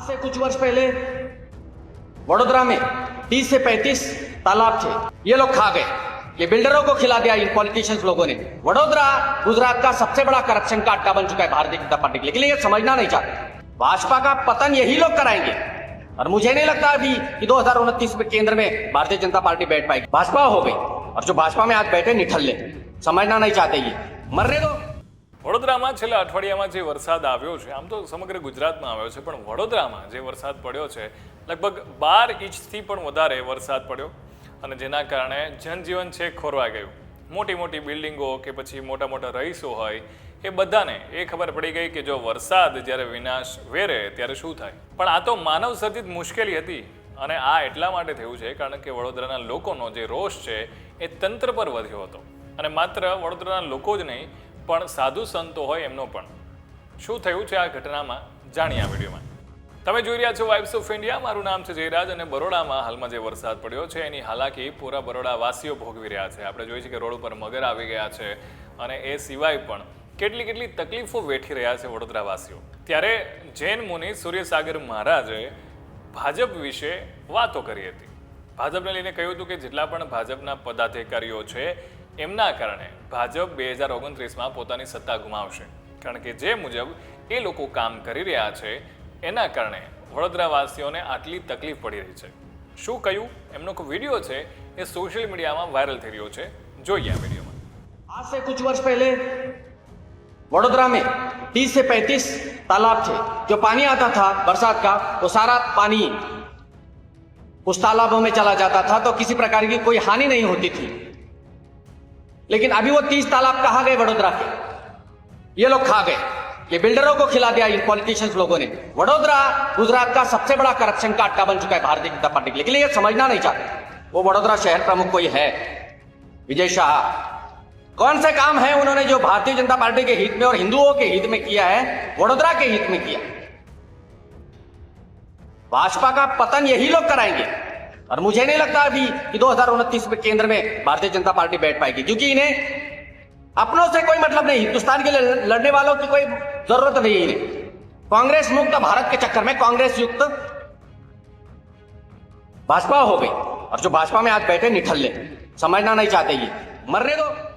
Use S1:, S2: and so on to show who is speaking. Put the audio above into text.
S1: आज से कुछ वर्ष पहले वडोदरा में 30 से 35 तालाब थे। ये लोग खा गए। ये बिल्डरों को खिला दिया इन पॉलिटिशियंस लोगों ने। वडोदरा, गुजरात का सबसे बड़ा करप्शन का अड्डा बन चुका है भारतीय जनता पार्टी के लिए। लेकिन ये समझना नहीं चाहते। भाजपा का पतन यही लोग कराएँगे। और मुझे नहीं लगता अभी कि दो में केंद्र में भारतीय जनता पार्टी बैठ पाएगी। भाजपा हो गई। और जो भाजपा में आज बैठे निठल्ले, समझना नहीं चाहते ये। मरने दो
S2: વડોદરામાં છેલ્લા અઠવાડિયામાં જે વરસાદ આવ્યો છે, આમ તો સમગ્ર ગુજરાતમાં આવ્યો છે, પણ વડોદરામાં જે વરસાદ પડ્યો છે, લગભગ બાર ઇંચથી પણ વધારે વરસાદ પડ્યો અને જેના કારણે જનજીવન છે ખોરવાઈ ગયું. મોટી મોટી બિલ્ડિંગો કે પછી મોટા મોટા રહીશો હોય, એ બધાને એ ખબર પડી ગઈ કે જો વરસાદ જ્યારે વિનાશ વેરે ત્યારે શું થાય? પણ આ તો માનવ સર્જિત મુશ્કેલી હતી અને આ એટલા માટે થયું છે કારણ કે વડોદરાના લોકોનો જે રોષ છે, એ તંત્ર પર વધ્યો હતો. અને માત્ર વડોદરાના લોકો જ નહીં પણ સાધુ સંતો હોય એમનો પણ. શું થયું છે આ ઘટનામાં? જાણીએ આ વિડીયોમાં. તમે જોઈ રહ્યા છો વાઇબ્સ ઓફ ઇન્ડિયા મારું નામ છે જયરાજ અને બરોડામાં હાલમાં જે વરસાદ પડ્યો છે, એની હાલાકી પૂરા બરોડાવાસીઓ ભોગવી રહ્યા છે. આપણે જોઈએ છીએ કે રોડ ઉપર મગર આવી ગયા છે અને એ સિવાય પણ કેટલી કેટલી તકલીફો વેઠી રહ્યા છે વડોદરાવાસીઓ. ત્યારે જૈન મુનિ સૂર્યસાગર મહારાજે ભાજપ વિશે વાતો કરી હતી. ભાજપને લઈને કહ્યું હતું કે જેટલા પણ ભાજપના પદાધિકારીઓ છે એમના કારણે ભાજપ બે હજાર ઓગણત્રીસમાં પોતાની સત્તા ગુમાવશે કારણ કે જે મુજબ એ લોકો કામ કરી રહ્યા છે એના કારણે વડોદરાવાસીઓને આટલી તકલીફ પડી રહી છે શું કહ્યું એમનો કોઈ વિડીયો છે એ સોશિયલ મીડિયામાં વાયરલ થઈ રહ્યો છે જોઈએ આ વિડીયોમાં
S1: आज से कुछ वर्ष पहले वडोदरा में 30 से 35 तालाब थे जो पानी आता था बरसात का वो सारा पानी उस तालाबों में चला जाता था तो किसी प्रकार की कोई हानि नहीं होती थी लेकिन अभी वो 30 तालाब कहा गए वडोदरा के? ये लोग खा गए। ये बिल्डरों को खिला दिया इन पॉलिटिशियंस लोगों ने। वडोदरा, गुजरात का सबसे बड़ा करप्शन का अड्डा बन चुका है भारतीय जनता पार्टी के लिए। ये समझना नहीं चाहते। वो वडोदरा शहर प्रमुख कोई है? विजय शाह। कौन से काम है उन्होंने जो भारतीय जनता पार्टी के हित में और हिंदुओं के हित में किया है? वडोदरा के हित में किया। भाजपा का पतन यही लोग कराएँगे। और मुझे नहीं लगता अभी कि दो में केंद्र में भारतीय जनता पार्टी बैठ पाएगी, क्योंकि इन्हें अपनों से कोई मतलब नहीं, हिंदुस्तान के लिए लड़ने वालों की कोई ज़रूरत नहीं इन्हें। कांग्रेस मुक्त, भारत के चक्कर में कांग्रेस युक्त भाजपा हो गई, और जो भाजपा में आज बैठे निठल्ले, समझना नहीं चाहते ये। मरने दो।